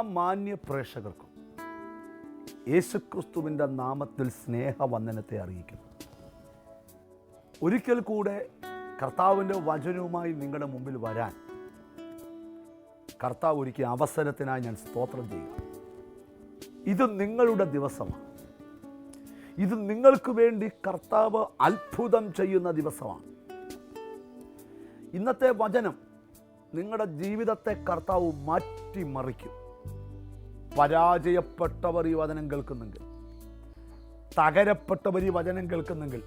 മാന്യ പ്രേക്ഷകർക്കും യേശുക്രിസ്തുവിന്റെ നാമത്തിൽ സ്നേഹവന്ദനത്തെ അറിയിക്കുന്നു. ഒരിക്കൽ കൂടെ കർത്താവിന്റെ വചനവുമായി നിങ്ങളുടെ മുമ്പിൽ വരാൻ കർത്താവ് ഒരുക്കിയ അവസരത്തിനായി ഞാൻ സ്തോത്രം ചെയ്യുക ഇത് നിങ്ങളുടെ ദിവസമാണ്. ഇത് നിങ്ങൾക്ക് വേണ്ടി കർത്താവ് അത്ഭുതം ചെയ്യുന്ന ദിവസമാണ്. ഇന്നത്തെ വചനം നിങ്ങളുടെ ജീവിതത്തെ കർത്താവ് മാറ്റിമറിക്കും. പരാജയപ്പെട്ടവർ ഈ വചനം കേൾക്കുന്നെങ്കിൽ തകരപ്പെട്ടവർ ഈ വചനം കേൾക്കുന്നെങ്കിൽ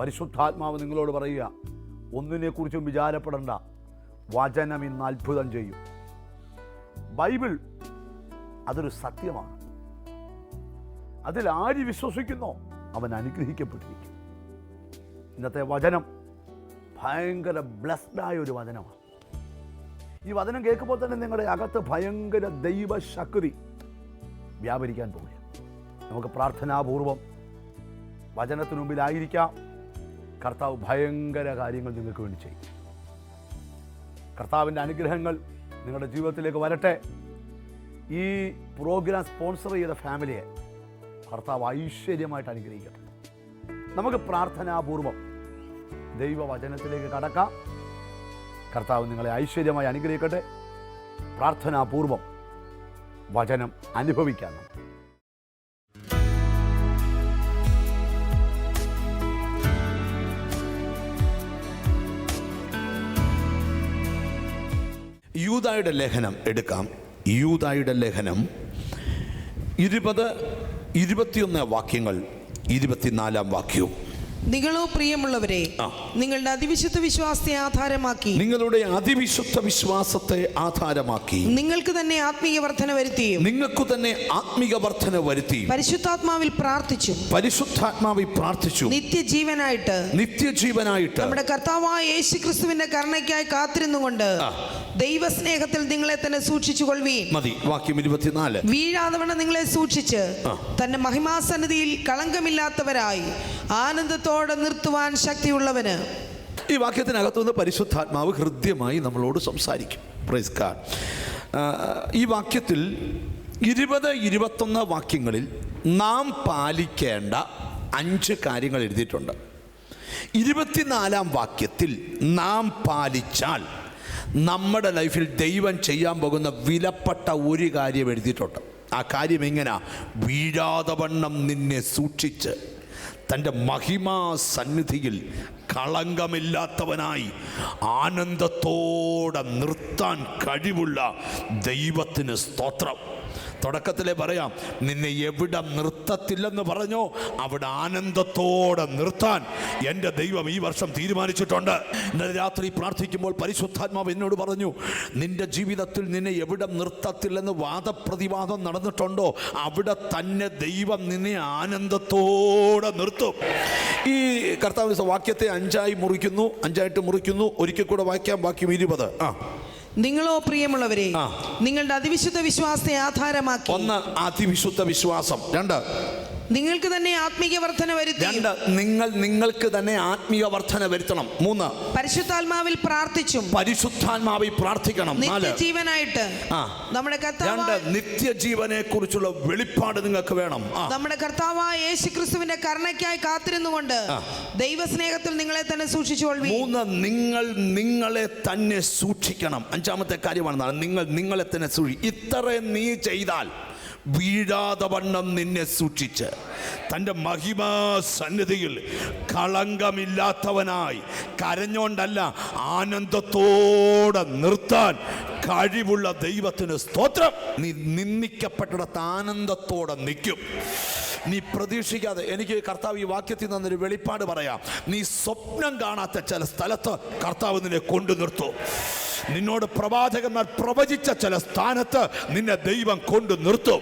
പരിശുദ്ധാത്മാവ് നിങ്ങളോട് പറയുക ഒന്നിനെക്കുറിച്ചും വിചാരപ്പെടണ്ട വചനം ഇന്ന് അത്ഭുതം ചെയ്യും. ബൈബിൾ അതൊരു സത്യമാണ്. അതിൽ ആര് വിശ്വസിക്കുന്നോ അവൻ അനുഗ്രഹിക്കപ്പെട്ടിരിക്കും. ഇന്നത്തെ വചനം ഭയങ്കര ബ്ലസ്ഡായ ഒരു വചനമാണ്. ഈ വചനം കേൾക്കുമ്പോൾ തന്നെ നിങ്ങളുടെ അകത്ത് ഭയങ്കര ദൈവശക്തി വ്യാപരിക്കാൻ പോവുക നമുക്ക് പ്രാർത്ഥനാപൂർവം വചനത്തിന് മുമ്പിലായിരിക്കാം. കർത്താവ് ഭയങ്കര കാര്യങ്ങൾ നിങ്ങൾക്ക് വേണ്ടി ചെയ്യും. കർത്താവിന്റെ അനുഗ്രഹങ്ങൾ നിങ്ങളുടെ ജീവിതത്തിലേക്ക് വരട്ടെ. ഈ പ്രോഗ്രാം സ്പോൺസർ ചെയ്ത ഫാമിലിയെ കർത്താവ് ഐശ്വര്യമായിട്ട് അനുഗ്രഹിക്കട്ടെ. നമുക്ക് പ്രാർത്ഥനാപൂർവം ദൈവവചനത്തിലേക്ക് കടക്കാം. കർത്താവ് നിങ്ങളെ ഐശ്വര്യമായി അനുഗ്രഹിക്കട്ടെ. പ്രാർത്ഥനാപൂർവം വചനം അനുഭവിക്കാൻ നമുക്ക് യൂതായുടെ ലേഖനം എടുക്കാം. യൂതായുടെ ലേഖനം ഇരുപത് ഇരുപത്തിയൊന്ന് വാക്യങ്ങൾ ഇരുപത്തിനാലാം വാക്യവും. നിങ്ങളോ പ്രിയമുള്ളവരെ ആ. നിങ്ങളുടെ അതിവിശുദ്ധ വിശ്വാസത്തെ ആധാരമാക്കി. നിങ്ങളുടെ അതിവിശുദ്ധ വിശ്വാസത്തെ ആധാരമാക്കി. നിങ്ങൾക്ക് തന്നെ ആത്മീയ വർധന വരുത്തിയും നിങ്ങൾക്ക് തന്നെ ആത്മീയ വർധന വരുത്തി. പരിശുദ്ധാത്മാവിൽ പ്രാർത്ഥിച്ചു. പരിശുദ്ധാത്മാവിൽ പ്രാർത്ഥിച്ചു. നിത്യജീവനായിട്ട്. നിത്യജീവനായിട്ട്. നമ്മുടെ കർത്താവായ യേശു ക്രിസ്തുവിന്റെ കരുണയ്ക്കായി കാത്തിരുന്നുകൊണ്ട്. ദൈവസ്നേഹത്തിൽ നിങ്ങളെ തന്നെ സൂക്ഷിച്ചു കൊള്ളുവീൻ മതി വാക്യം ഇരുപത്തിനാല്. വീഴാതവണ്ണം നിങ്ങളെ സൂക്ഷിച്ച്. തന്റെ മഹിമാസന്നിധിയിൽ കളങ്കമില്ലാത്തവരായി ആനന്ദത്തോടെ നിർത്തുവാൻ ശക്തിയുള്ളവന് ഈ വാക്യത്തിനകത്തു നിന്ന് പരിശുദ്ധാത്മാവ് ഹൃദ്യമായി നമ്മളോട് സംസാരിക്കും. പ്രൈസ് കാർഡ് ഈ വാക്യത്തിൽ ഇരുപത് ഇരുപത്തൊന്ന് വാക്യങ്ങളിൽ നാം പാലിക്കേണ്ട അഞ്ച് കാര്യങ്ങൾ എഴുതിയിട്ടുണ്ട്. ഇരുപത്തിനാലാം വാക്യത്തിൽ നാം പാലിച്ചാൽ നമ്മുടെ ലൈഫിൽ ദൈവം ചെയ്യാൻ പോകുന്ന വിലപ്പെട്ട ഒരു കാര്യം എഴുതിയിട്ടുണ്ട്. ആ കാര്യം എങ്ങനെയാ വീഴാതവണ്ണം നിന്നെ സൂക്ഷിച്ച് തന്റെ മഹിമാ സന്നിധിയിൽ കളങ്കമില്ലാത്തവനായി ആനന്ദത്തോടെ നിർത്താൻ കഴിവുള്ള ദൈവത്തിന് സ്തോത്രം. തുടക്കത്തിലെ പറയാം നിന്നെ എവിടെ നിർത്തത്തില്ലെന്ന് പറഞ്ഞോ അവിടെ ആനന്ദത്തോടെ നിർത്താൻ എന്റെ ദൈവം ഈ വർഷം തീരുമാനിച്ചിട്ടുണ്ട്. ഇന്നലെ രാത്രി പ്രാർത്ഥിക്കുമ്പോൾ പരിശുദ്ധാത്മാവ് എന്നോട് പറഞ്ഞു നിന്റെ ജീവിതത്തിൽ നിന്നെ എവിടെ നിർത്തത്തില്ലെന്ന് വാദപ്രതിവാദം നടന്നിട്ടുണ്ടോ അവിടെ തന്നെ ദൈവം നിന്നെ ആനന്ദത്തോടെ നിർത്തും. ഈ കർത്താവ് വാക്യത്തെ അഞ്ചായി മുറിക്കുന്നു അഞ്ചായിട്ട് മുറിക്കുന്നു ഒരിക്കൽ കൂടെ വായിക്കാം വാക്യം ഇരുപത്. ആ. നിങ്ങളോ പ്രിയമുള്ളവരെ നിങ്ങളുടെ അതിവിശുദ്ധ വിശ്വാസത്തെ ആധാരമാക്കി. ഒന്ന് അതിവിശുദ്ധ വിശ്വാസം. രണ്ട് നിങ്ങൾക്ക് തന്നെ ആത്മീയ വർധന വരുത്തി. രണ്ട് നിങ്ങൾ നിങ്ങൾക്ക് തന്നെ ആത്മീയ വർധന വരുത്തണം. മൂന്ന് പരിശുദ്ധാത്മാവിൽ പ്രാർത്ഥിച്ചും. പരിശുദ്ധാത്മാവിൽ പ്രാർത്ഥിക്കണം. നാല് നിത്യജീവനായിട്ട്. ആ. നമ്മുടെ രണ്ട് കർത്താവ് നിത്യജീവനെ കുറിച്ചുള്ള വെളിപ്പാട് നിങ്ങൾക്ക് വേണം. ആ നമ്മുടെ കർത്താവായ യേശു ക്രിസ്തുവിന്റെ കരുണയ്ക്കായി കാത്തിരുന്നുകൊണ്ട് ദൈവസ്നേഹത്തിൽ നിങ്ങളെ തന്നെ സൂക്ഷിച്ചു മൂന്ന് നിങ്ങൾ നിങ്ങളെ തന്നെ സൂക്ഷിക്കണം. അഞ്ചാമത്തെ കാര്യമാണ് നിങ്ങൾ നിങ്ങളെ തന്നെ സൂക്ഷി ഇത്രയും നീ ചെയ്താൽ വീഴാതെ വണ്ണം നിന്നെ സൂക്ഷിച്ച്. തന്റെ മഹിമാ സന്നിധിയിൽ കളങ്കമില്ലാത്തവനായി കരഞ്ഞോണ്ടല്ല ആനന്ദത്തോടെ നിർത്താൻ കഴിവുള്ള ദൈവത്തിന് സ്തോത്രം. നീ നിന്ദിക്കപ്പെട്ടിടത്ത് ആനന്ദത്തോടെ നിൽക്കും. നീ പ്രതീക്ഷിക്കാതെ എനിക്ക് കർത്താവ് ഈ വാക്യത്തിൽ നിന്നൊരു വെളിപ്പാട് പറയാം. നീ സ്വപ്നം കാണാത്ത ചില സ്ഥലത്ത് കർത്താവ് നിന്നെ കൊണ്ടു നിർത്തും. നിന്നോട് പ്രവാചകന്മാർ പ്രവചിച്ച ചില സ്ഥാനത്ത് നിന്നെ ദൈവം കൊണ്ടു നിർത്തും.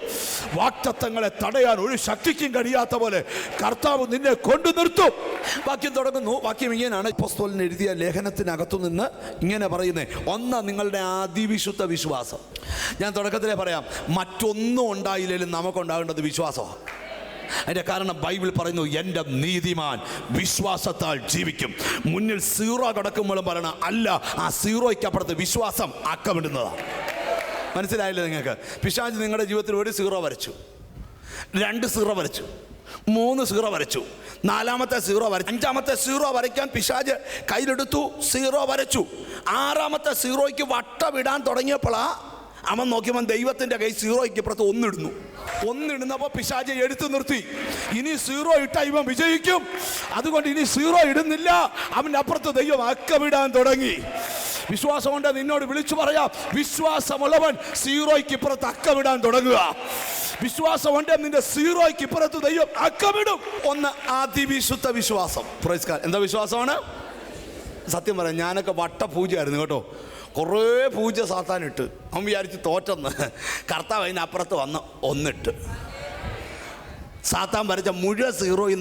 വാക്തത്വങ്ങളെ തടയാൻ ഒരു ശക്തിക്കും കഴിയാത്ത പോലെ കർത്താവ് നിന്നെ കൊണ്ടു നിർത്തും. വാക്യം തുടങ്ങുന്നു. വാക്യം ഇങ്ങനെയാണ്. പുസ്തകത്തിന് എഴുതിയ ലേഖനത്തിനകത്തു നിന്ന് ഇങ്ങനെ പറയുന്നത് ഒന്ന് നിങ്ങളുടെ അതിവിശുദ്ധ വിശ്വാസം. ഞാൻ തുടക്കത്തിലേ പറയാം. മറ്റൊന്നും ഉണ്ടായില്ലെങ്കിലും നമുക്കുണ്ടാകേണ്ടത് വിശ്വാസമാണ്. അതിന്റെ കാരണം ബൈബിൾ പറയുന്നു എന്റെ നീതിമാൻ വിശ്വാസത്താൽ ജീവിക്കും. മുന്നിൽ സീറോ കിടക്കുമ്പോഴും പറയണം അല്ല ആ സീറോയ്ക്ക് അപ്പുറത്ത് വിശ്വാസം ആക്കമിടുന്നതാണ്. മനസ്സിലായില്ലേ നിങ്ങൾക്ക്? പിശാജ് നിങ്ങളുടെ ജീവിതത്തിൽ ഒരു സീറോ വരച്ചു രണ്ട് സീറോ വരച്ചു മൂന്ന് സീറോ വരച്ചു നാലാമത്തെ സീറോ വരച്ചു അഞ്ചാമത്തെ സീറോ വരയ്ക്കാൻ പിശാജ് കയ്യിലെടുത്തു സീറോ വരച്ചു. ആറാമത്തെ സീറോയ്ക്ക് വട്ടമിടാൻ തുടങ്ങിയപ്പോഴാ അവൻ നോക്കിയപ്പോൾ ദൈവത്തിന്റെ കൈ സീറോയ്ക്ക് ഇപ്പുറത്ത് ഒന്നിടുന്നു. ഒന്നിടുന്നപ്പോൾ പിശാചെ എടുത്തു നിർത്തി. ഇനി സീറോ ഇട്ട ഇവൻ വിജയിക്കും. അതുകൊണ്ട് ഇനി സീറോ ഇടുന്നില്ല. അവന്റെ അപ്പുറത്ത് ദൈവം അക്കമിടാൻ തുടങ്ങി. വിശ്വാസം കൊണ്ട് നിന്നോട് വിളിച്ചു പറയാം വിശ്വാസമുള്ളവൻ സീറോയ്ക്ക് ഇപ്പുറത്ത് അക്കമിടാൻ തുടങ്ങുക. വിശ്വാസം കൊണ്ട് നിന്റെ സീറോയ്ക്ക് ഇപ്പുറത്ത് ദൈവം അക്കമിടും. ഒന്ന് അതിവിശുദ്ധ വിശ്വാസം. എന്താ വിശ്വാസമാണ്? സത്യം പറയാം ഞാനൊക്കെ വട്ടപൂജയായിരുന്നു കേട്ടോ. കുറേ പൂജ സാത്താനിട്ട്. അവൻ വിചാരിച്ച് തോറ്റെന്ന്. കർത്താവ് അതിനപ്പുറത്ത് വന്ന് ഒന്നിട്ട്. സാത്താൻ വരച്ച മുഴുവൻ സീറോ ഈ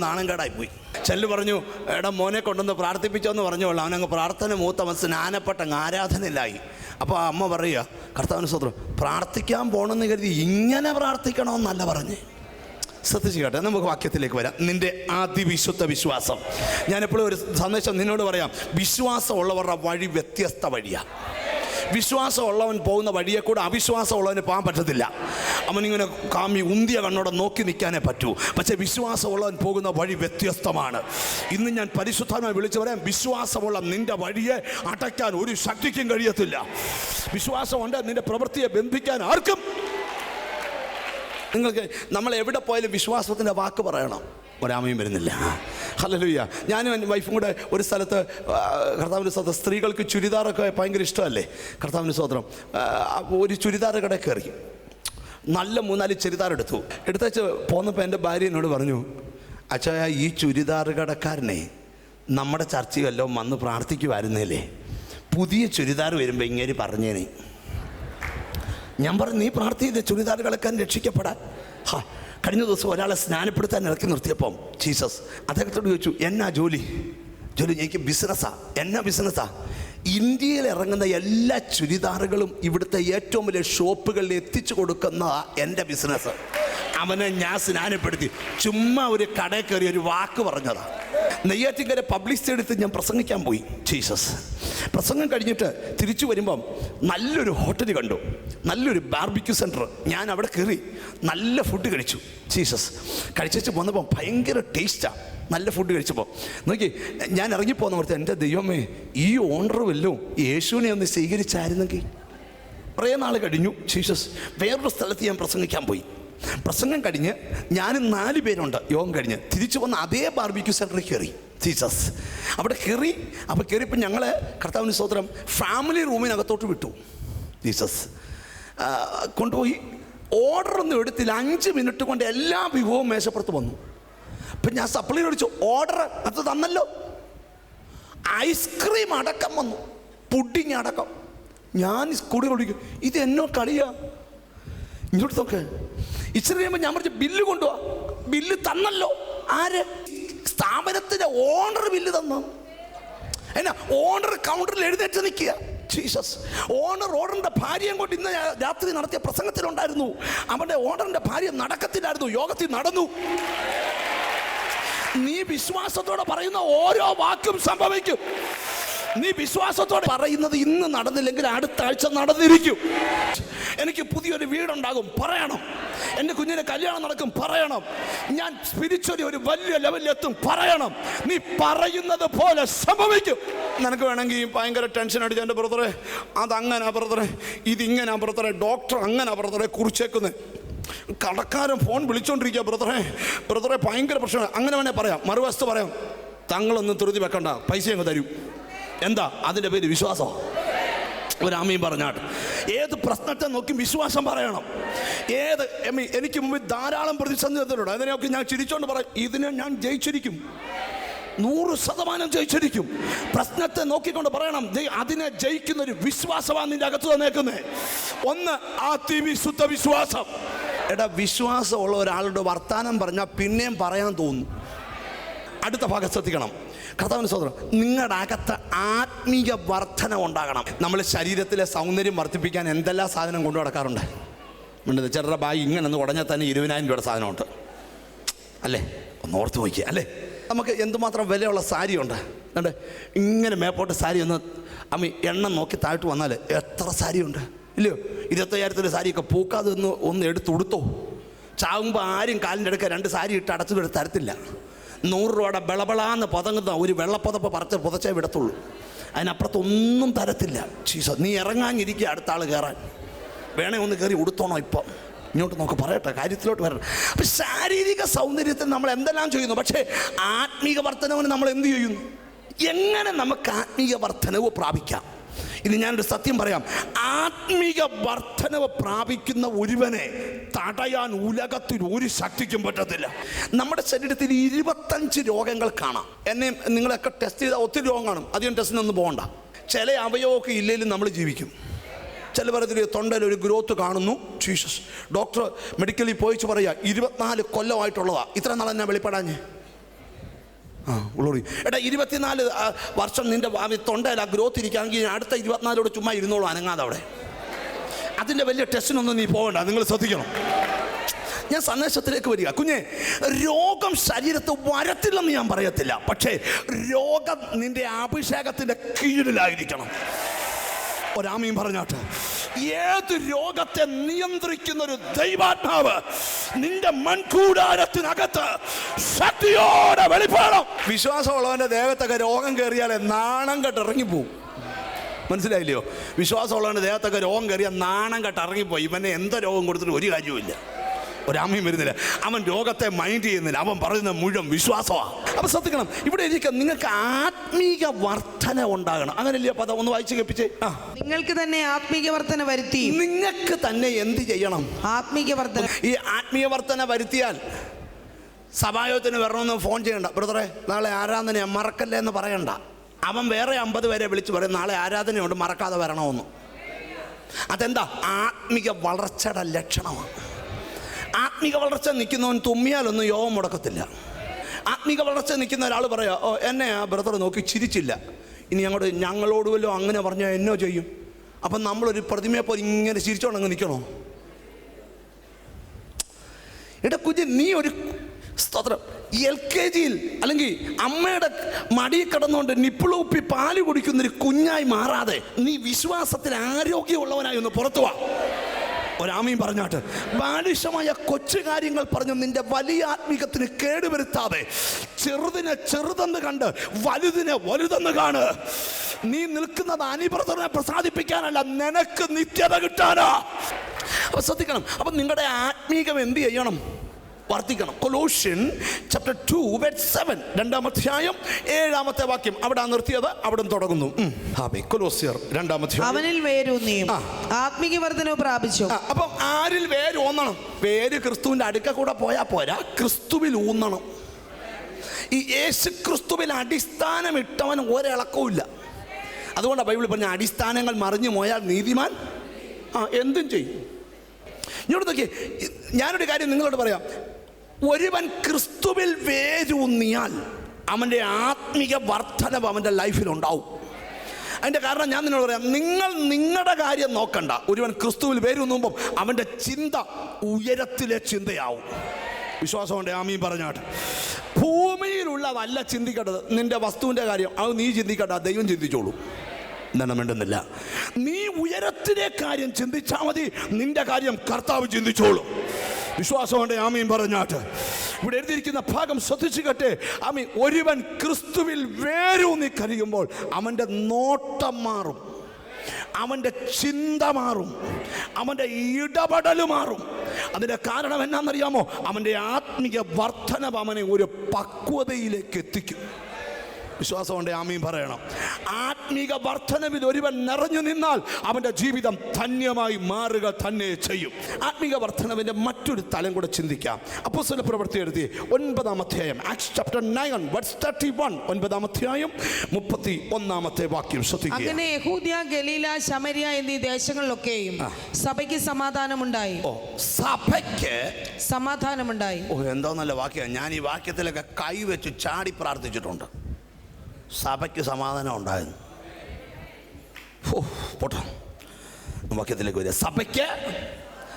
പോയി. ചെല്ലു പറഞ്ഞു എടാ മോനെ കൊണ്ടൊന്ന് പ്രാർത്ഥിപ്പിച്ചോന്ന് പറഞ്ഞോളൂ അവനങ്ങ് പ്രാർത്ഥന മൂത്തവൻ സ്നാനപ്പെട്ടങ്ങ് ആരാധനയിലായി. അപ്പോൾ അമ്മ പറയുക കർത്താവിന് സ്വത്രം പ്രാർത്ഥിക്കാൻ പോകണമെന്ന് കരുതി ഇങ്ങനെ പ്രാർത്ഥിക്കണമെന്നല്ല പറഞ്ഞേ. ശ്രദ്ധിച്ചു കേട്ടെ നമുക്ക് വാക്യത്തിലേക്ക് വരാം. നിന്റെ അതിവിശുദ്ധ വിശ്വാസം. ഞാനെപ്പോഴും ഒരു സന്ദേശം നിന്നോട് പറയാം വിശ്വാസമുള്ളവരുടെ വഴി വ്യത്യസ്ത വഴിയാണ് വിശ്വാസമുള്ളവൻ പോകുന്ന വഴിയെ കൂടെ അവിശ്വാസമുള്ളവന് പോകാൻ പറ്റത്തില്ല. അവനിങ്ങനെ കാമി ഉന്തിയ കണ്ണോടെ നോക്കി നിൽക്കാനേ പറ്റൂ. പക്ഷേ വിശ്വാസമുള്ളവൻ പോകുന്ന വഴി വ്യത്യസ്തമാണ്. ഇന്ന് ഞാൻ പരിശുദ്ധമായി വിളിച്ചു പറയാം വിശ്വാസമുള്ള നിന്റെ വഴിയെ അടയ്ക്കാൻ ഒരു ശക്തിക്കും കഴിയത്തില്ല. വിശ്വാസമുണ്ട് നിന്റെ പ്രവൃത്തിയെ ബന്ധിക്കാൻ ആർക്കും നിങ്ങൾക്ക് നമ്മൾ എവിടെ പോയാലും വിശ്വാസത്തിന്റെ വാക്ക് പറയണം. ഒരാമയും വരുന്നില്ല. ഹല്ലേലൂയ. ഞാനും വൈഫും കൂടെ ഒരു സ്ഥലത്ത് കർത്താവിന്റെ സ്വന്തം സ്ത്രീകൾക്ക് ചുരിദാറൊക്കെ ഭയങ്കര ഇഷ്ടമല്ലേ? കർത്താവിന്റെ സ്വത്രം. ഒരു ചുരിദാർ കട കയറി. നല്ല മൂന്നാൽ ചുരിദാർ എടുത്തു. എടുത്തച്ച് പോന്നപ്പോൾ എന്റെ ഭാര്യ എന്നോട് പറഞ്ഞു അച്ഛായ ഈ ചുരിദാർ കടക്കാരനെ നമ്മുടെ ചർച്ചയല്ലോ വന്ന് പ്രാർത്ഥിക്കുമായിരുന്നില്ലേ പുതിയ ചുരിദാർ വരുമ്പോൾ ഇങ്ങനെ പറഞ്ഞേനെ. ഞാൻ പറഞ്ഞു നീ പ്രാർത്ഥിച്ച ചുരിദാർ കളക്കാൻ രക്ഷിക്കപ്പെടാൻ. ഹാ കഴിഞ്ഞ ദിവസം ഒരാളെ സ്നാനപ്പെടുത്താൻ ഇറക്കി നിർത്തിയപ്പം ജീസസ് അദ്ദേഹത്തോട് ചോദിച്ചു എന്നാ ജോലി? ജോലി എനിക്ക് ബിസിനസ്സാ എന്നാ ബിസിനസ്സാ? ഇന്ത്യയിൽ ഇറങ്ങുന്ന എല്ലാ ചുരിദാറുകളും ഇവിടുത്തെ ഏറ്റവും വലിയ ഷോപ്പുകളിൽ എത്തിച്ചു കൊടുക്കുന്ന എന്റെ ബിസിനസ് അവനെ ഞാൻ സ്നാനപ്പെടുത്തി. ചുമ്മാ ഒരു കടയിൽ കയറി ഒരു വാക്ക് പറഞ്ഞതാ. നെയ്യാറ്റിങ്കര പബ്ലിസിറ്റി എടുത്ത് ഞാൻ പ്രസംഗിക്കാൻ പോയി. ജീസസ് പ്രസംഗം കഴിഞ്ഞിട്ട് തിരിച്ചു വരുമ്പം നല്ലൊരു ഹോട്ടൽ കണ്ടു. നല്ലൊരു ബാർബിക്യൂ സെന്റർ ഞാൻ അവിടെ കയറി നല്ല ഫുഡ് കഴിച്ചു. ജീസസ് കഴിച്ചു വന്നപ്പം ഭയങ്കര ടേസ്റ്റാണ് നല്ല ഫുഡ് കഴിച്ചപ്പോൾ നോക്കി ഞാൻ ഇറങ്ങിപ്പോന്ന ഓർത്ത് എന്റെ ദൈവമേ ഈ ഓണർ വല്ലോ യേശുവിനെ ഒന്ന് സ്വീകരിച്ചായിരുന്നെങ്കിൽ. കുറേ നാൾ കഴിഞ്ഞു. ജീസസ് വേറൊരു സ്ഥലത്ത് ഞാൻ പ്രസംഗിക്കാൻ പോയി. പ്രസംഗം കഴിഞ്ഞ് ഞാനും നാല് പേരുണ്ട്. യോഗം കഴിഞ്ഞ്. തിരിച്ചു വന്ന അതേ ബാർബിക്യൂ സെന്ററിൽ കയറി ജീസസ് അവിടെ കയറി അപ്പോൾ കയറിയപ്പോൾ ഞങ്ങൾ കർത്താവിന് സ്തോത്രം ഫാമിലി റൂമിനകത്തോട്ട് വിട്ടു. ജീസസ് കൊണ്ടുപോയി. ഓർഡർ ഒന്നും എടുത്തില്ല. അഞ്ച് മിനിറ്റ് കൊണ്ട് എല്ലാ വിഭവവും മേശപ്പുറത്ത് വന്നു. അപ്പം ഞാൻ സപ്ലൈ ഓടിച്ചു ഓർഡർ അത് തന്നല്ലോ. ഐസ്ക്രീം അടക്കം വന്നു. പുഡിങ് അടക്കം. ഞാൻ കൂടി കുടിക്കും ഇത് എന്നോ കളിയാ? ഇങ്ങോട്ട് നോക്ക്. ഇച്ചിരി കഴിയുമ്പോൾ ഞാൻ പറഞ്ഞു ബില്ല് കൊണ്ടുപോവാ ബില്ല് തന്നല്ലോ. ആര്? സ്ഥാപനത്തിന്റെ ഓണർ ബില്ല് തന്നു. എന്നാ ഓണർ കൗണ്ടറിൽ എഴുന്നേറ്റ് നിൽക്കുക. ജീസസ്. ഓണർ ഓണറിന്റെ ഭാര്യയും കൊണ്ട് ഇന്ന് രാത്രി നടത്തിയ പ്രസംഗത്തിലുണ്ടായിരുന്നു. അവന്റെ ഓണറിന്റെ ഭാര്യ നടക്കത്തില്ലായിരുന്നു യോഗത്തിൽ നടന്നു. നീ വിശ്വാസത്തോടെ പറയുന്ന ഓരോ വാക്കും സംഭവിക്കും. നീ വിശ്വാസത്തോടെ പറയുന്നത് ഇന്ന് നടന്നില്ലെങ്കിൽ അടുത്ത ആഴ്ച നടന്നിരിക്കും. എനിക്ക് പുതിയൊരു വീടുണ്ടാകും പറയണം. എന്റെ കുഞ്ഞിന് കല്യാണം നടക്കും പറയണം. ഞാൻ സ്പിരിച്വലി ഒരു വലിയ ലെവലിൽ എത്തും പറയണം. നീ പറയുന്നത് പോലെ സംഭവിക്കും. നിനക്ക് വേണമെങ്കിൽ ഭയങ്കര ടെൻഷൻ അടിച്ച എന്റെ ബ്രദറെ അതങ്ങനെ ബ്രദറെ ഇതിങ്ങനെ ബ്രദറെ ഡോക്ടർ അങ്ങനെ ബ്രദറെ കുറിച്ചേക്കുന്നത് കടക്കാരൻ ഫോൺ വിളിച്ചോണ്ടിരിക്കുക ബ്രദറെ ബ്രദറെ ഭയങ്കര പ്രശ്നമാണ്. അങ്ങനെ വേണേൽ പറയാം മറുവശത്ത് പറയാം. തങ്ങളൊന്നും ധൃതി വെക്കണ്ട പൈസ അങ്ങ് തരൂ. എന്താ? അതിന്റെ പേര് വിശ്വാസം. ഒരാമയും പറഞ്ഞാട്ട്. ഏത് പ്രശ്നത്തെ നോക്കി വിശ്വാസം പറയണം. ഏത് എനിക്ക് മുമ്പിൽ ധാരാളം പ്രതിസന്ധി തന്നിട്ടുണ്ട് അതിനെയൊക്കെ ഞാൻ ചിരിച്ചോണ്ട് പറയും ഇതിനെ ഞാൻ ജയിച്ചിരിക്കും. നൂറ് ശതമാനം ജയിച്ചിരിക്കും. പ്രശ്നത്തെ നോക്കിക്കൊണ്ട് പറയണം അതിനെ ജയിക്കുന്ന ഒരു വിശ്വാസമാണ് നിന്റെ അകത്ത് തന്നേക്കുന്നത് ഒന്ന് അതിവിശുദ്ധ വിശ്വാസം. എടാ വിശ്വാസമുള്ള ഒരാളുടെ വർത്താനം പറഞ്ഞാൽ പിന്നെയും പറയാൻ തോന്നും. അടുത്ത ഭാഗം ശ്രദ്ധിക്കണം. കർത്താവിന് സ്വതന്ത്രം നിങ്ങളുടെ അകത്ത് ആത്മീയ വർധന ഉണ്ടാകണം. നമ്മൾ ശരീരത്തിലെ സൗന്ദര്യം വർദ്ധിപ്പിക്കാൻ എന്തെല്ലാം സാധനം കൊണ്ടു നടക്കാറുണ്ട്? മിണ്ടത് ചെറുത ബായി ഇങ്ങനെ ഒന്ന് ഉടഞ്ഞാൽ തന്നെ ഇരുപതിനായിരം രൂപയുടെ സാധനമുണ്ട്. അല്ലേ? ഒന്ന് ഓർത്ത് നോക്കിയ അല്ലേ? നമുക്ക് എന്തുമാത്രം വിലയുള്ള സാരിയുണ്ട്? എന്നിട്ട് ഇങ്ങനെ മേപ്പോട്ട് സാരി ഒന്ന് അമ്മ എണ്ണം നോക്കി താഴ്ത്തു വന്നാൽ എത്ര സാരിയുണ്ട്? ഇല്ലയോ? ഇരുപത്തയ്യായിരത്തിന്റെ സാരിയൊക്കെ പൂക്കാതെ ഒന്ന് ഒന്ന് എടുത്തുടുത്തോ ചാവുമ്പോൾ ആരും കാലിന്റെ അടുക്ക രണ്ട് സാരി ഇട്ട് അടച്ചു തരത്തില്ല. നൂറ് രൂപയുടെ ബളബളാന്ന് പതങ്ങുന്ന ഒരു വെള്ളപ്പതപ്പ് പറച്ച് പുതച്ചേ വിടത്തുള്ളൂ. അതിനപ്പുറത്തൊന്നും തരത്തില്ല. ചീസ നീ ഇറങ്ങാഞ്ഞിരിക്കുക അടുത്ത ആൾ കയറാൻ വേണേ ഒന്ന് കയറി ഉടുത്തോണോ ഇപ്പം? ഇങ്ങോട്ട് നമുക്ക് പറയട്ടെ കാര്യത്തിലോട്ട് വരണം. അപ്പം ശാരീരിക സൗന്ദര്യത്തിൽ നമ്മൾ എന്തെല്ലാം ചെയ്യുന്നു? പക്ഷേ ആത്മീക വർധനവിന് നമ്മൾ എന്ത് ചെയ്യുന്നു? എങ്ങനെ നമുക്ക് ആത്മീയ വർധനവ് പ്രാപിക്കാം? ഇനി ഞാനൊരു സത്യം പറയാം. ആത്മീക വർധനവ് പ്രാപിക്കുന്ന ഒരുവനെ തടയാൻ ഉലകത്തിൽ ഒരു ശക്തിക്കും പറ്റത്തില്ല. നമ്മുടെ ശരീരത്തിൽ ഇരുപത്തഞ്ച് രോഗങ്ങൾ കാണാം. എന്നെ നിങ്ങളൊക്കെ ടെസ്റ്റ് ചെയ്താൽ ഒത്തിരി രോഗം കാണും. അധികം ടെസ്റ്റിനൊന്നും പോകണ്ട. ചില അവയവമൊക്കെ ഇല്ലെങ്കിലും നമ്മൾ ജീവിക്കും. ചില പറയത്തിൽ തൊണ്ടയിൽ ഒരു ഗ്രോത്ത് കാണുന്നു. ജീസസ് ഡോക്ടർ മെഡിക്കലിൽ പോയിച്ച് പറയുക ഇരുപത്തിനാല് കൊല്ലമായിട്ടുള്ളതാണ് ഇത്ര നാളെ ഞാൻ വെളിപ്പെടാഞ്ഞേ. ആ ഉള്ളോടി എടാ ഇരുപത്തിനാല് വർഷം നിന്റെ തൊണ്ടയിൽ ആ ഗ്രോത്ത് ഇരിക്കുകയാണെങ്കിൽ അടുത്ത ഇരുപത്തിനാലോട് ചുമ്മാ ഇരുന്നോളൂ അനങ്ങാതെ അവിടെ. അതിന്റെ വലിയ ടെസ്റ്റിനൊന്നും നീ പോകണ്ട നിങ്ങൾ ശ്രദ്ധിക്കണം. ഞാൻ സന്ദേശത്തിലേക്ക് വരിക. കുഞ്ഞെ രോഗം ശരീരത്ത് വരത്തില്ലെന്ന് ഞാൻ പറയത്തില്ല. പക്ഷേ രോഗം നിന്റെ അഭിഷേകത്തിന്റെ കീഴിലായിരിക്കണം. ഒരാമയും പറഞ്ഞാട്ടെ ഏത് രോഗത്തെ നിയന്ത്രിക്കുന്ന ഒരു ദൈവാത്മാവ് നിന്റെ മൺകൂടാരത്തിനകത്ത് ശക്തിയോടെ വെളിപ്പാടം വിശ്വാസമുള്ളവന്റെ ദേഹത്തൊക്കെ രോഗം കയറിയാലെ നാണം കെട്ട് ഇറങ്ങിപ്പോവും. മനസ്സിലായില്ലയോ? വിശ്വാസമുള്ളവന്റെ ദേഹത്തൊക്കെ രോഗം കയറിയാൽ നാണം കെട്ട് ഇറങ്ങിപ്പോയി. ഇവനെ എന്തോ രോഗം കൊടുത്തിട്ട് ഒരു കാര്യവുമില്ല. ഒരാമയും വരുന്നില്ല. അവൻ രോഗത്തെ മൈൻഡ് ചെയ്യുന്നില്ല. അവൻ പറയുന്ന മുഴുവൻ വിശ്വാസമാണ് അപ്പൊ ശ്രദ്ധിക്കണം. ഇവിടെ ഇരിക്കുക നിങ്ങൾക്ക് ആത്മീക വർധന ഉണ്ടാകണം. അങ്ങനെയല്ലേ പദം? ഒന്ന് വായിച്ചു കേൾപ്പിച്ചേ. ആ. നിങ്ങൾക്ക് തന്നെ ആത്മീക വർധന വരുത്തി. നിങ്ങൾക്ക് തന്നെ എന്ത് ചെയ്യണം? ആത്മീക വർധന ഈ ആത്മീയ വർധന വരുത്തിയാൽ സഭായോഗത്തിന് വരണമെന്ന് ഫോൺ ചെയ്യണ്ട. ബ്രദറെ നാളെ ആരാധന മറക്കല്ലേ എന്ന് പറയണ്ട. അവൻ വേറെ അമ്പത് പേരെ വിളിച്ച് പറയും നാളെ ആരാധനയുണ്ട് മറക്കാതെ വരണമെന്ന്. അതെന്താ? ആത്മീക വളർച്ചയുടെ ലക്ഷണമാണ്. ആത്മീക വളർച്ച നിൽക്കുന്നവൻ തുമ്മിയാലൊന്നും യോഗം മുടക്കത്തില്ല. ആത്മീക വളർച്ച നിൽക്കുന്ന ഒരാൾ പറയാ ഓ എന്നെ ആ ബ്രദർ നോക്കി ചിരിച്ചില്ല. ഇനി അങ്ങോട്ട് ഞങ്ങളോട് വല്ലോ അങ്ങനെ പറഞ്ഞാൽ എന്നോ ചെയ്യും? അപ്പം നമ്മളൊരു പ്രതിമയെ പോലെ ഇങ്ങനെ ചിരിച്ചോണ്ടങ്ങ് നിൽക്കണോ? എടാ കുഞ്ഞ് നീ ഒരു സ്തോത്രം. എൽ കെ ജിയിൽ അല്ലെങ്കിൽ അമ്മയുടെ മടി കിടന്നുകൊണ്ട് നിപ്പിളൂപ്പി പാൽ കുടിക്കുന്നൊരു കുഞ്ഞായി മാറാതെ നീ വിശ്വാസത്തിൽ ആരോഗ്യമുള്ളവനായി ഒന്ന് പുറത്തു വാ. ഒരാമയും പറഞ്ഞാട്ട് ബാലിഷമായ കൊച്ചു കാര്യങ്ങൾ പറഞ്ഞു നിന്റെ വലിയ ആത്മീകത്തിന് കേടുവരുത്താതെ ചെറുതിനെ ചെറുതെന്ന് കണ്ട് വലുതിനെ വലുതെന്ന് കാണ്. നീ നിൽക്കുന്നത് അനിപ്രതനെ പ്രസാദിപ്പിക്കാനല്ല നിനക്ക് നിത്യത കിട്ടാനാ. അപ്പൊ ശ്രദ്ധിക്കണം. അപ്പൊ നിങ്ങളുടെ ആത്മീകം എന്ത് ചെയ്യണം? വർദ്ധിക്കണം. കൊലോഷ്യൻ ചാപ്റ്റർ ടു വെറ്റ് സെവൻ രണ്ടാം അധ്യായം ഏഴാമത്തെ വാക്യം. അവിടെ നിർത്തിയത് അവിടെ തുടങ്ങുന്നു. കൊലോസ്യർ രണ്ടാമത്തെ അവനിൽ വേരൂന്നിയും വർധനവ് പ്രാപിച്ചു. അപ്പം ആരിൽ വേര് ഊന്നണം വേര് ക്രിസ്തുവിന്റെ അടുക്ക കൂടെ പോയാൽ പോരാ. ക്രിസ്തുവിൽ ഊന്നണം. ഈ യേശു ക്രിസ്തുവിൽ അടിസ്ഥാനം ഇട്ടവൻ ഒരിളക്കവും അതുകൊണ്ട് അതുകൊണ്ടാണ് ബൈബിൾ പറഞ്ഞ അടിസ്ഥാനങ്ങൾ മറിഞ്ഞു പോയാൽ നീതിമാൻ ആ എന്തും ചെയ്യും. ഇങ്ങോട്ട് നോക്കിയേ. ഞാനൊരു കാര്യം നിങ്ങളോട് പറയാം. ഒരുവൻ ക്രിസ്തുവിൽ വേരൂന്നിയാൽ അവന്റെ ആത്മീക വർധനവ് അവന്റെ ലൈഫിലുണ്ടാവും. അതിന്റെ കാരണം ഞാൻ നിന്നോട് പറയാം നിങ്ങൾ നിങ്ങളുടെ കാര്യം നോക്കണ്ട. ഒരുവൻ ക്രിസ്തുവിൽ വേരൂന്നുമ്പോൾ അവന്റെ ചിന്ത ഉയരത്തിലെ ചിന്തയാവും. വിശ്വാസമുണ്ട് ആമീൻ പറഞ്ഞാട്ട്. ഭൂമിയിലുള്ളതല്ല ചിന്തിക്കേണ്ടത്. നിന്റെ വസ്തുവിന്റെ കാര്യം അത് നീ ചിന്തിക്കണ്ട ദൈവം ചിന്തിച്ചോളൂ. എന്താണ് വേണ്ടുന്നില്ല നീ ഉയരത്തിലെ കാര്യം ചിന്തിച്ചാൽ മതി നിന്റെ കാര്യം കർത്താവ് ചിന്തിച്ചോളും. വിശ്വാസമുണ്ട് ആമീൻ പറഞ്ഞാട്ട്. ഇവിടെ എഴുതിയിരിക്കുന്ന ഭാഗം ശ്രദ്ധിച്ചു കട്ടെ. ആമീൻ ഒരുവൻ ക്രിസ്തുവിൽ വേരൂന്നി കരയുമ്പോൾ അവന്റെ നോട്ടം മാറും. അവന്റെ ചിന്ത മാറും. അവന്റെ ഇടപെടൽ മാറും. അതിന്റെ കാരണം എന്നാണെന്നറിയാമോ അവന്റെ ആത്മീയ വർധനവ് അവനെ ഒരു പക്വതയിലേക്ക് എത്തിക്കും. വിശ്വാസമുണ്ട് ആമീൻ പറയണം. ആത്മീക വർധനവിൽ ഒരുവൻ നിറഞ്ഞു നിന്നാൽ അവന്റെ ജീവിതം ധന്യമായി മാറുക തന്നെ ചെയ്യും. ആത്മീക വർധനവിന്റെ മറ്റൊരു തലം കൂടെ ചിന്തിക്കാം. അപ്പോൾ സ്വല പ്രവൃത്തി എഴുതി ഒൻപതാം അധ്യായം Acts chapter nine verse thirty one ഒൻപതാം അധ്യായം മുപ്പത്തി ഒന്നാമത്തെ വാക്യം. ശ്രദ്ധിക്കുക. അങ്ങനെ യഹൂദ്യ ഗലീല ശമരിയ എന്നീ ദേശങ്ങളിലൊക്കെയും സഭയ്ക്ക് സമാധാനമുണ്ടായി. ഓ സഭയ്ക്ക് സമാധാനമുണ്ടായി. ഓ എന്തോ നല്ല വാക്യം ഞാൻ ഈ വാക്യത്തിലൊക്കെ കൈവച്ച് ചാടി പ്രാർത്ഥിച്ചിട്ടുണ്ട്. സഭയ്ക്ക് സമാധാനം ഉണ്ടായിരുന്നു ഓ പോട്ടെ. വാക്യത്തിലേക്ക് വരിക. സഭയ്ക്ക്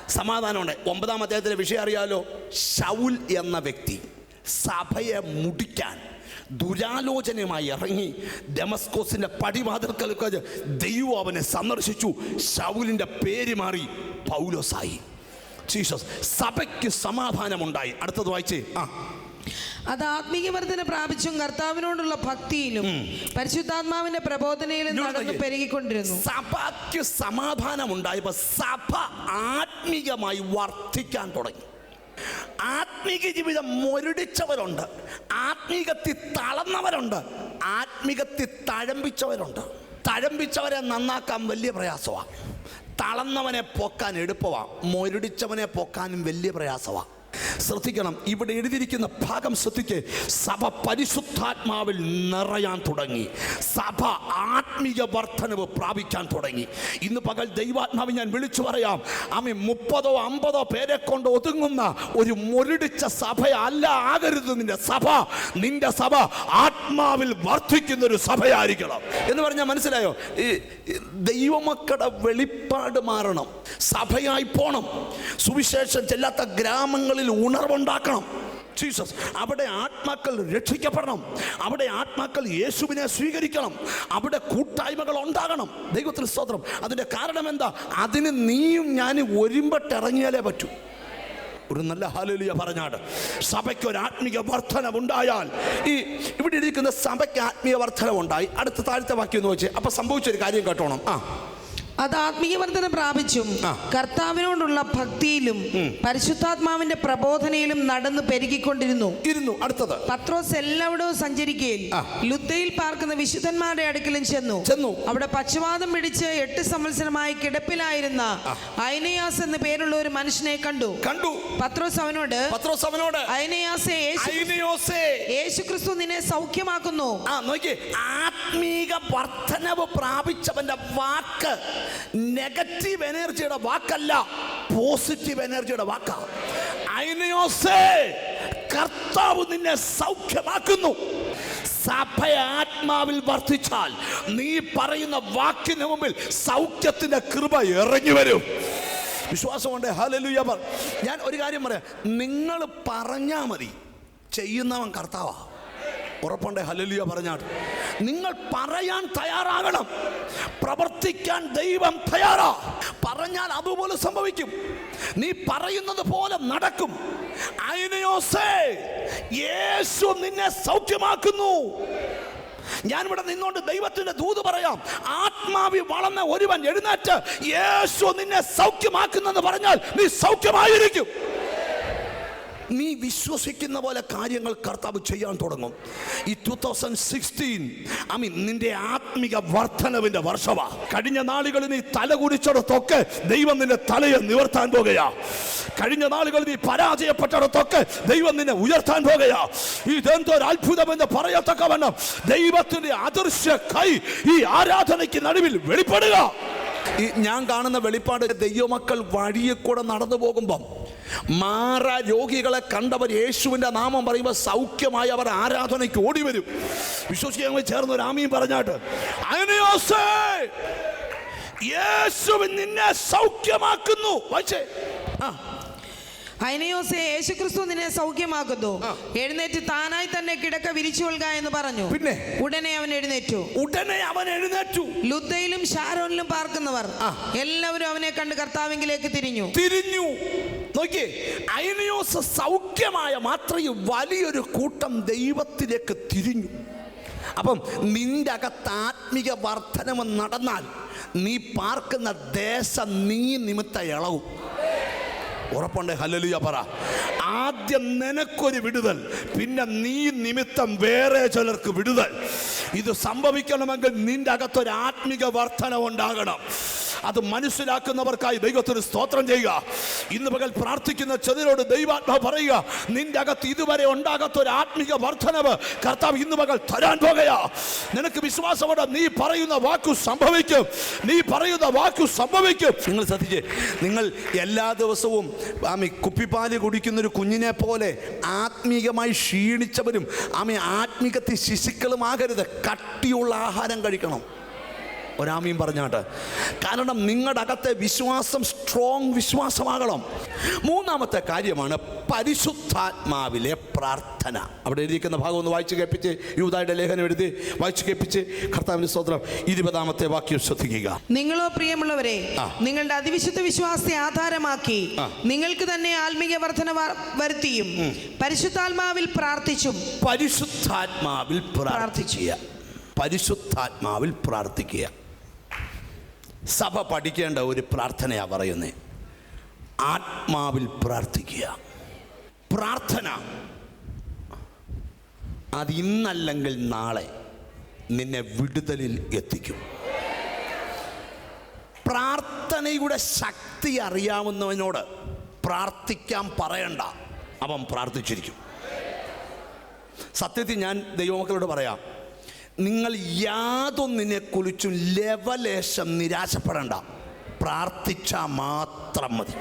സമാധാനമുണ്ട് ഒമ്പതാം അദ്ദേഹത്തിലെ വിഷയം അറിയാലോ? ഷൗൽ എന്ന വ്യക്തി സഭയെ മുടിക്കാൻ ദുരാലോചനയുമായി ഇറങ്ങി ഡെമസ്കോസിന്റെ പടിവാതിൽക്കൽ ദൈവം അവനെ സന്ദർശിച്ചു. ഷൗലിന്റെ പേര് മാറി പൗലോസായി. ജീസസ് സഭയ്ക്ക് സമാധാനമുണ്ടായി. അടുത്തത് വായിച്ചേ. ആ അത് ആത്മീയ വർധന പ്രാപിച്ചും കർത്താവിനോടുള്ള ഭക്തിയിലും പരിശുദ്ധാത്മാവിന്റെ പ്രബോധനയിലും നടന്നു. പെരുകിക്കൊണ്ടിരുന്നു. സഭയ്ക്ക് സമാധാനം ഉണ്ടായപ്പോ സഭ ആത്മീയമായി വർദ്ധിക്കാൻ തുടങ്ങി. ആത്മീക ജീവിതം മുരടിച്ചവരുണ്ട്. ആത്മീകത്തിൽ തളർന്നവരുണ്ട്. ആത്മീകത്തിൽ തഴമ്പിച്ചവരുണ്ട്. തഴമ്പിച്ചവരെ നന്നാക്കാൻ വലിയ പ്രയാസമാണ് തളർന്നവനെ പൊക്കാൻ എളുപ്പമാണ് മുരടിച്ചവനെ പൊക്കാനും വലിയ പ്രയാസമാണ് ശ്രദ്ധിക്കണം. ഇവിടെ എഴുതിയിരിക്കുന്ന ഭാഗം ശ്രദ്ധിക്ക്. സഭ പരിശുദ്ധാത്മാവിൽ നിറയാൻ തുടങ്ങി. സഭ ആത്മീയ വർധനവ് പ്രാപിക്കാൻ തുടങ്ങി. ഇന്ന് പകൽ ദൈവാത്മാവ് ഞാൻ വിളിച്ചു പറയാം. അമ്മ മുപ്പതോ അമ്പതോ പേരെ കൊണ്ട് ഒതുങ്ങുന്ന ഒരു മുരടിച്ച സഭയല്ല ആകരുത് നിന്റെ സഭ. നിന്റെ സഭ ആത്മാവിൽ വർദ്ധിക്കുന്ന ഒരു സഭയായിരിക്കണം. എന്ന് പറഞ്ഞാൽ മനസ്സിലായോ? ഈ ദൈവമക്കളുടെ വെളിപ്പാട് മാറണം. സഭയായി പോണം. സുവിശേഷം ചെല്ലാത്ത ഗ്രാമങ്ങളിൽ ഉണർവുണ്ടാക്കണം. ജീസസ് അവിടെ ആത്മാക്കൾ രക്ഷിക്കപ്പെടണം. അവിടെ ആത്മാക്കൾ യേശുവിനെ സ്വീകരിക്കണം. അവിടെ കൂട്ടായ്മകൾ ഉണ്ടാകണം. ദൈവത്തിന് സ്തോത്രം. അതിന്റെ കാരണം എന്താ? അതിന് നീയും ഞാനും ഒരുമ്പട്ടിറങ്ങിയാലേ പറ്റൂ. ഒരു നല്ല ഹാലലിയ പറഞ്ഞാട്. സഭയ്ക്ക് ഒരു ആത്മീയ വർധനമുണ്ടായാൽ ഈ ഇവിടെ ഇരിക്കുന്ന സഭയ്ക്ക് ആത്മീയ വർധനമുണ്ടായി അടുത്ത താഴത്തെ വാക്യം എന്ന് വെച്ച്. അപ്പം സംഭവിച്ചൊരു കാര്യം കേട്ടോണം. ആ. അത് ആത്മീയ വർധന പ്രാപിച്ചും കർത്താവിനോടുള്ള ഭക്തിയിലും പരിശുദ്ധാത്മാവിന്റെ പ്രബോധനയിലും നടന്ന് പെരുകിക്കൊണ്ടിരുന്നു. ഇരുന്നു. അടുത്തത്. പത്രോസ് എല്ലാവിടവും സഞ്ചരിക്കുകയിൽ. ലുത്തയിൽ പാർക്കുന്ന വിശുദ്ധന്മാരുടെ അടുക്കലും ചെന്നു. ചെന്നു. അവിടെ പക്ഷവാതം പിടിച്ച് എട്ട് സംവത്സരമായി കിടപ്പിലായിരുന്ന അയനയാസ് എന്ന പേരുള്ള ഒരു മനുഷ്യനെ കണ്ടു. കണ്ടു. പത്രോസ് അവനോട് പത്രോസ് അവനോട് അയനയാസേ യേശു ഐനിയോസേ. യേശു ക്രിസ്തു നിന്നെ സൗഖ്യമാക്കുന്നു. ആ ആത്മീക വർധനവ് പ്രാപിച്ചവന്റെ വാക്ക് നെഗറ്റീവ് എനർജിയുടെ വാക്കല്ല പോസിറ്റീവ് എനർജിയുടെ വാക്കാണ് ഐനിയോസേ കർത്താവ് നിന്നെ സൗഖ്യമാക്കുന്നു. സഭ ആത്മാവിൽ വർദ്ധിച്ചാൽ നീ പറയുന്ന വാക്കിന് മുമ്പിൽ സൗഖ്യത്തിന്റെ കൃപ ഇറങ്ങി വരും. വിശ്വാസമുണ്ട് ഹലലുയ ഞാൻ ഒരു കാര്യം പറയാം. നിങ്ങൾ പറഞ്ഞാൽ മതി ചെയ്യുന്നവൻ കർത്താവാ. ഉറപ്പുണ്ട്. ഹലലിയ പറഞ്ഞാൽ നിങ്ങൾ പറയാൻ തയ്യാറാകണം. പ്രവർത്തിക്കാൻ ദൈവം തയ്യാറാ. പറഞ്ഞാൽ അതുപോലെ സംഭവിക്കും. നീ പറയുന്നത് പോലെ നടക്കും. അയനയോസേ യേശു നിന്നെ സൗഖ്യമാക്കുന്നു. ഞാൻ ഇവിടെ നിന്നോണ്ട് ദൈവത്തിന്റെ ദൂത് പറയാം. ആത്മാവി വളർന്ന ഒരുവൻ എഴുന്നേറ്റ് യേശു നിന്നെ സൗഖ്യമാക്കുന്നെന്ന് പറഞ്ഞാൽ നീ സൗഖ്യമായിരിക്കും. നീ വിശ്വസിക്കുന്ന പോലെ കാര്യങ്ങൾ കർത്താവ് ചെയ്യാൻ തുടങ്ങും. ഈ two thousand sixteen I mean നിന്റെ ആത്മിക വർധനവിന്റെ വർഷമാ. കഴിഞ്ഞ നാളുകളിൽ നീ തല കുടിച്ചിടത്തൊക്കെ ദൈവം നിന്റെ തലയെ നിവർത്താൻ പോകുകയാ. കഴിഞ്ഞ നാളുകളിൽ നീ പരാജയപ്പെട്ടിടത്തൊക്കെ ദൈവം നിന്നെ ഉയർത്താൻ പോകുകയാ. ഒരു അത്ഭുതമെന്ന് പറയത്തക്കവണ്ണം ദൈവത്തിന്റെ അദൃശ്യ കൈ ഈ ആരാധനയ്ക്ക് നടുവിൽ വെളിപ്പെടുക. ഈ ഞാൻ കാണുന്ന വെളിപ്പാട് ദൈവമക്കൾ വഴിയെ കൂടെ നടന്നു പോകുമ്പം മാറ രോഗികളെ കണ്ടവർ യേശുവിന്റെ നാമം പറയുമ്പോൾ സൗഖ്യമായി അവർ ആരാധനയ്ക്ക് ഓടി വരും വിശ്വസിക്കാൻ ചേർന്ന് ഒരു പറഞ്ഞാട്ട് യേശു നിന്നെ സൗഖ്യമാക്കുന്നു. വായിച്ചേ. ആ ഐനയോസെ യേശുക്രിസ്തു നിന്നെ സൗഖ്യമാക്കുന്നു. എഴുന്നേറ്റ് താനായി തന്നെ കിടക്ക വിരിച്ചു കൊള്ളുക എന്ന് പറഞ്ഞു. പിന്നെ? ഉടനെ അവൻ എഴുന്നേറ്റു. ഉടനെ അവൻ എഴുന്നേറ്റു. ലുദ്ധയിലും ഷാരോനിലും പാർക്കുന്നവർ എല്ലാവരും അവനെ കണ്ട് കർത്താവിങ്കിലേക്ക് തിരിഞ്ഞു. തിരിഞ്ഞു. നോക്കിയേ അയനിയോസ് സൗഖ്യമായ മാത്രയും വലിയൊരു കൂട്ടം ദൈവത്തിലേക്ക് തിരിഞ്ഞു. അപ്പം നിന്റെ അകത്ത് ആത്മിക വർധനം നടന്നാൽ നീ പാർക്കുന്ന ദേശം നീ നിമിത്ത ഇളവും. ഉറപ്പുണ്ട്. ഹലലിയ പറ. ആദ്യം നിനക്കൊരു വിടുതൽ പിന്നെ നീ നിമിത്തം വേറെ ചിലർക്ക് വിടുതൽ. ഇത് സംഭവിക്കണമെങ്കിൽ നിന്റെ അകത്തൊരു ആത്മിക വർധന ഉണ്ടാകണം അത് മനസ്സിലാക്കുന്നവർക്കായി ദൈവത്തിന് സ്തോത്രം ചെയ്യുക. ഇന്ന് പകൽ പ്രാർത്ഥിക്കുന്ന ചെതിരോട് ദൈവാത്മാ പറയുക നിന്റെ അകത്ത് ഇതുവരെ ഉണ്ടാകാത്ത ഒരു ആത്മിക വർധനവ് കർത്താവ് ഇന്ന് പകൽ തരാൻ പോകയാ നിനക്ക് വിശ്വാസമുണ്ട് നീ പറയുന്ന വാക്കു സംഭവിക്കും. നീ പറയുന്ന വാക്കു സംഭവിക്കും. നിങ്ങൾ ശ്രദ്ധിച്ചേ നിങ്ങൾ എല്ലാ ദിവസവും ആമി കുപ്പിപ്പാൽ കുടിക്കുന്ന ഒരു കുഞ്ഞിനെ പോലെ ആത്മീകമായി ക്ഷീണിച്ചവരും ആമി ആത്മീകത്തിൽ ശിശുക്കളുമാകരുത്. കട്ടിയുള്ള ആഹാരം കഴിക്കണം. ഒരാമയും പറഞ്ഞാട്ട് കാരണം നിങ്ങളുടെ അകത്തെ വിശ്വാസം സ്ട്രോങ് വിശ്വാസമാകണം. മൂന്നാമത്തെ കാര്യമാണ് പരിശുദ്ധാത്മാവിലെ പ്രാർത്ഥന. അവിടെ എഴുതിയിരിക്കുന്ന ഭാഗം ഒന്ന് വായിച്ചു കേൾപ്പിച്ച് യൂതായുടെ ലേഖനം എഴുതി വായിച്ചു കേൾപ്പിച്ച് കർത്താവിന്റെ സ്തോത്രം ഇരുപതാമത്തെ വാക്യം ശ്രദ്ധിക്കുക. നിങ്ങളോ പ്രിയമുള്ളവരെ നിങ്ങളുടെ അതിവിശുദ്ധ വിശ്വാസത്തെ ആധാരമാക്കി നിങ്ങൾക്ക് തന്നെ ആത്മീയ വർധന വരുത്തിയും പരിശുദ്ധാത്മാവിൽ പ്രാർത്ഥിച്ചും പരിശുദ്ധാത്മാവിൽ പ്രാർത്ഥിക്കുക. പരിശുദ്ധാത്മാവിൽ പ്രാർത്ഥിക്കുക. സഭ പഠിക്കേണ്ട ഒരു പ്രാർത്ഥനയാണ് പറയുന്നത് ആത്മാവിൽ പ്രാർത്ഥിക്കുക. പ്രാർത്ഥന. അത് ഇന്നല്ലെങ്കിൽ നാളെ നിന്നെ വിടുതലിൽ എത്തിക്കും. പ്രാർത്ഥനയുടെ ശക്തി അറിയാവുന്നവനോട് പ്രാർത്ഥിക്കാൻ പറയണ്ട. അവൻ പ്രാർത്ഥിച്ചിരിക്കും. സത്യത്തിൽ ഞാൻ ദൈവമക്കളോട് പറയാം. നിങ്ങൾ യാതൊന്നിനെ കുറിച്ചും ലവലേശം നിരാശപ്പെടേണ്ട. പ്രാർത്ഥിച്ചാൽ മാത്രം മതി.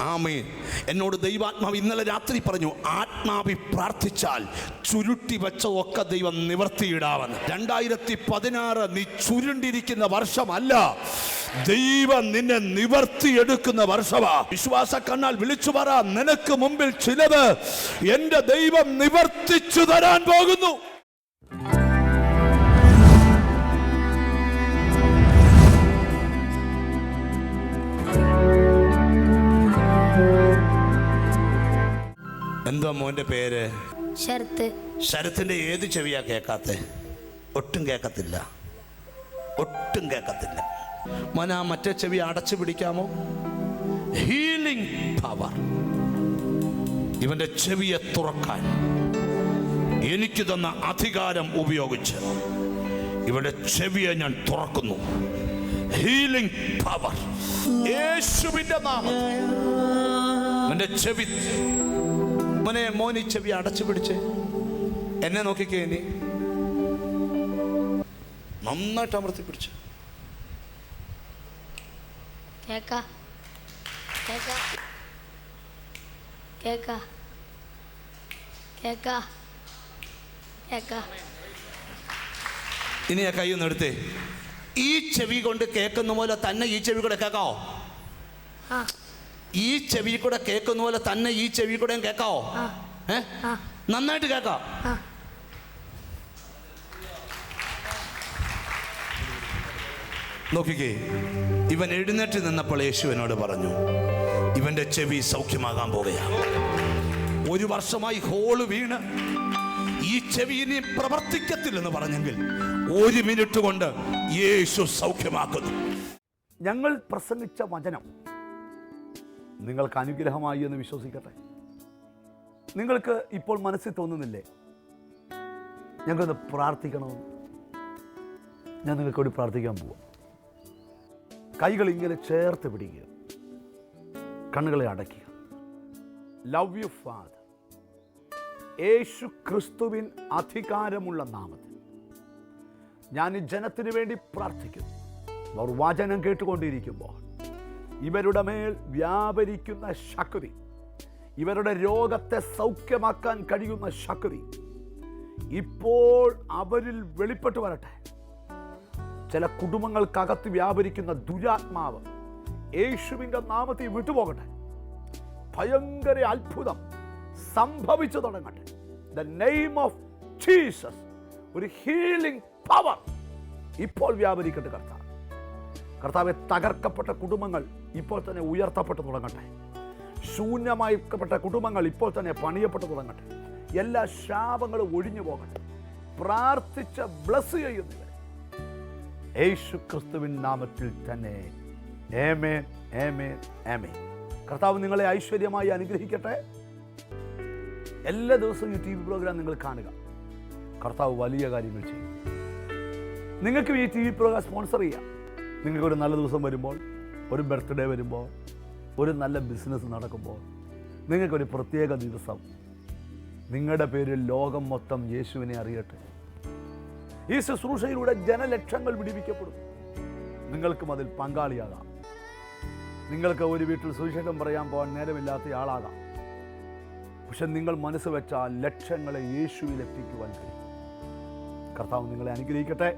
ആമേ എന്നോട് ദൈവാത്മാവ് ഇന്നലെ രാത്രി പറഞ്ഞു ആത്മാവി പ്രാർത്ഥിച്ചാൽ ചുരുട്ടി വെച്ചതൊക്കെ ദൈവം നിവർത്തിയിടാമെന്ന്. രണ്ടായിരത്തി പതിനാറ് നീ ചുരുണ്ടിരിക്കുന്ന വർഷമല്ല ദൈവം നിന്നെ നിവർത്തിയെടുക്കുന്ന വർഷമാ. വിശ്വാസ കണ്ണാൽ വിളിച്ചു പറ നിനക്ക് മുമ്പിൽ ചിലത് എന്റെ ദൈവം നിവർത്തിച്ചു തരാൻ പോകുന്നു. എന്താ മോന്റെ പേര്? ശരത്ത്. ശരത്തിന്റെ ഏത് ചെവിയാ കേൾക്കാത്ത ഒട്ടും കേൾക്കത്തില്ല ഒട്ടും കേൾക്കത്തില്ല മോൻ ആ മറ്റേ ചെവി അടച്ചു പിടിക്കാമോ? ഹീലിംഗ് പവർ ഇവന്റെ ചെവിയെ തുറക്കാൻ എനിക്ക് തന്ന അധികാരം ഉപയോഗിച്ച് ഇവന്റെ ചെവിയെ ഞാൻ തുറക്കുന്നു. ഹീലിംഗ് പവർ യേശുവിന്റെ നാമം. എന്റെ ചെവി മോനെ മോനി ചെവി അടച്ചു പിടിച്ച് എന്നെ നോക്കിക്കേ നീ നന്നായിട്ട് അമർത്തി പിടിച്ചു. കേക്ക. കേക്ക. കേക്ക. കേക്ക. കേക്ക. ഇനി ആ കൈ ഒന്ന് എടുത്തേ. ഈ ചെവി കൊണ്ട് കേൾക്കുന്ന പോലെ തന്നെ ഈ ചെവി കൂടെ കേൾക്കാവോ? ആ. ഈ ചെവി കൂടെ കേൾക്കുന്ന പോലെ തന്നെ ഈ ചെവി കൂടെയും കേൾക്കാവോ? ഏ? നന്നായിട്ട് കേൾക്കാം. നോക്കിക്കേ ഇവൻ എഴുന്നേറ്റ് നിന്നപ്പോൾ യേശുവിനോട് പറഞ്ഞു ഇവന്റെ ചെവി സൗഖ്യമാകാൻ പോവുകയാണ്. ഒരു വർഷമായി ഹോൾ വീണ്. ഈ ചെവി ഇനി പ്രവർത്തിക്കത്തില്ലെന്ന് പറഞ്ഞെങ്കിൽ ഒരു മിനിറ്റ് കൊണ്ട് യേശു സൗഖ്യമാക്കുന്നു. ഞങ്ങൾ പ്രസംഗിച്ച വചനം നിങ്ങൾക്ക് അനുഗ്രഹമായി എന്ന് വിശ്വസിക്കട്ടെ. നിങ്ങൾക്ക് ഇപ്പോൾ മനസ്സിൽ തോന്നുന്നില്ലേ? ഞങ്ങൾക്കൊന്ന് പ്രാർത്ഥിക്കണമെന്ന് ഞാൻ നിങ്ങൾക്ക് വേണ്ടി പ്രാർത്ഥിക്കാൻ പോവാം. കൈകൾ ഇങ്ങനെ ചേർത്ത് പിടിക്കുക. കണ്ണുകളെ അടയ്ക്കുക. ലവ് യു ഫാദർ യേശു ക്രിസ്തുവിൻ അധികാരമുള്ള നാമത്തിൽ. ഞാൻ ഈ ജനത്തിന് വേണ്ടി പ്രാർത്ഥിക്കുന്നു. അവർ വചനം കേട്ടുകൊണ്ടിരിക്കുമ്പോൾ ഇവരുടെ മേൽ വ്യാപരിക്കുന്ന ശക്തി ഇവരുടെ രോഗത്തെ സൗഖ്യമാക്കാൻ കഴിയുന്ന ശക്തി ഇപ്പോൾ അവരിൽ വെളിപ്പെട്ട് വരട്ടെ. ചില കുടുംബങ്ങൾക്കകത്ത് വ്യാപരിക്കുന്ന ദുരാത്മാവ് യേശുവിന്റെ നാമത്തിൽ വിട്ടുപോകട്ടെ. ഭയങ്കര അത്ഭുതം സംഭവിച്ചു തുടങ്ങട്ടെ. ദ നെയിം ഓഫ് ജീസസ് ഒരു ഹീലിംഗ് പവർ ഇപ്പോൾ വ്യാപരിക്കട്ടെ കർത്താവ്. കർത്താവെ തകർക്കപ്പെട്ട കുടുംബങ്ങൾ ഇപ്പോൾ തന്നെ ഉയർത്തപ്പെട്ടു തുടങ്ങട്ടെ. ശൂന്യമായിക്കപ്പെട്ട കുടുംബങ്ങൾ ഇപ്പോൾ തന്നെ പണിയപ്പെട്ടു തുടങ്ങട്ടെ. എല്ലാ ശാപങ്ങളും ഒഴിഞ്ഞു പോകട്ടെ. പ്രാർത്ഥിച്ച ബ്ലസ് ചെയ്യുന്നില്ല യേശു ക്രിസ്തുവിൻ നാമത്തിൽ തന്നെ. ഏമേ ഏമേ ഏമേ കർത്താവ് നിങ്ങളെ ഐശ്വര്യമായി അനുഗ്രഹിക്കട്ടെ. എല്ലാ ദിവസവും ഈ ടി വി പ്രോഗ്രാം നിങ്ങൾ കാണുക. കർത്താവ് വലിയ കാര്യങ്ങൾ ചെയ്യും. നിങ്ങൾക്ക് ഈ ടി വി പ്രോഗ്രാം സ്പോൺസർ ചെയ്യാം. നിങ്ങൾക്കൊരു നല്ല ദിവസം വരുമ്പോൾ ഒരു ബർത്ത്ഡേ വരുമ്പോൾ ഒരു നല്ല ബിസിനസ് നടക്കുമ്പോൾ നിങ്ങൾക്കൊരു പ്രത്യേക ദിവസം. നിങ്ങളുടെ പേരിൽ ലോകം മൊത്തം യേശുവിനെ അറിയട്ടെ. ഈ ശുശ്രൂഷയിലൂടെ ജനലക്ഷങ്ങൾ വിടിവിക്കപ്പെടും. നിങ്ങൾക്കും അതിൽ പങ്കാളിയാകാം. നിങ്ങൾക്ക് ഒരു വീട്ടിൽ സുവിശേഷം പറയാൻ പോകാൻ നേരമില്ലാത്ത ആളാകാം. പക്ഷെ നിങ്ങൾ മനസ്സ് വെച്ചാൽ ലക്ഷങ്ങളെ യേശുവിൽ എത്തിക്കുവാൻ കഴിയും. കർത്താവ് നിങ്ങളെ അനുഗ്രഹിക്കട്ടെ.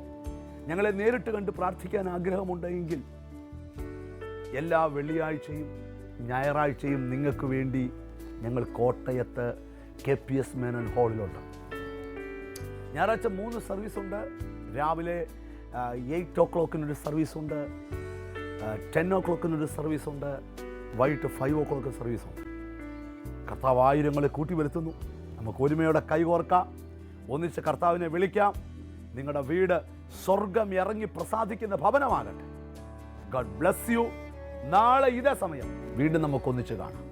ഞങ്ങളെ നേരിട്ട് കണ്ട് പ്രാർത്ഥിക്കാൻ ആഗ്രഹമുണ്ടെങ്കിൽ എല്ലാ വെള്ളിയാഴ്ചയും ഞായറാഴ്ചയും നിങ്ങൾക്ക് വേണ്ടി ഞങ്ങൾ കോട്ടയത്ത് കെ പി എസ് മേനൻ ഹാളിലുണ്ട്. ഞായറാഴ്ച മൂന്ന് സർവീസുണ്ട്. രാവിലെ എയ്റ്റ് ഓ ക്ലോക്കിനൊരു സർവീസുണ്ട്. ടെൻ ഓ ക്ലോക്കിനൊരു സർവീസുണ്ട്. വൈകിട്ട് ഫൈവ് ഓ ക്ലോക്ക് സർവീസുണ്ട്. കർത്താവ് ആയിരങ്ങളെ കൂട്ടി വരുത്തുന്നു. നമുക്ക് ഒരുമയോടെ കൈകോർക്കാം ഒന്നിച്ച് കർത്താവിനെ വിളിക്കാം. നിങ്ങളുടെ വീട് സ്വർഗം ഇറങ്ങി പ്രസാദിക്കുന്ന ഭവനമാകട്ടെ. ഗഡ് ബ്ലസ് യു നാളെ ഇതേ സമയം വീണ്ടും നമുക്കൊന്നിച്ച് കാണാം.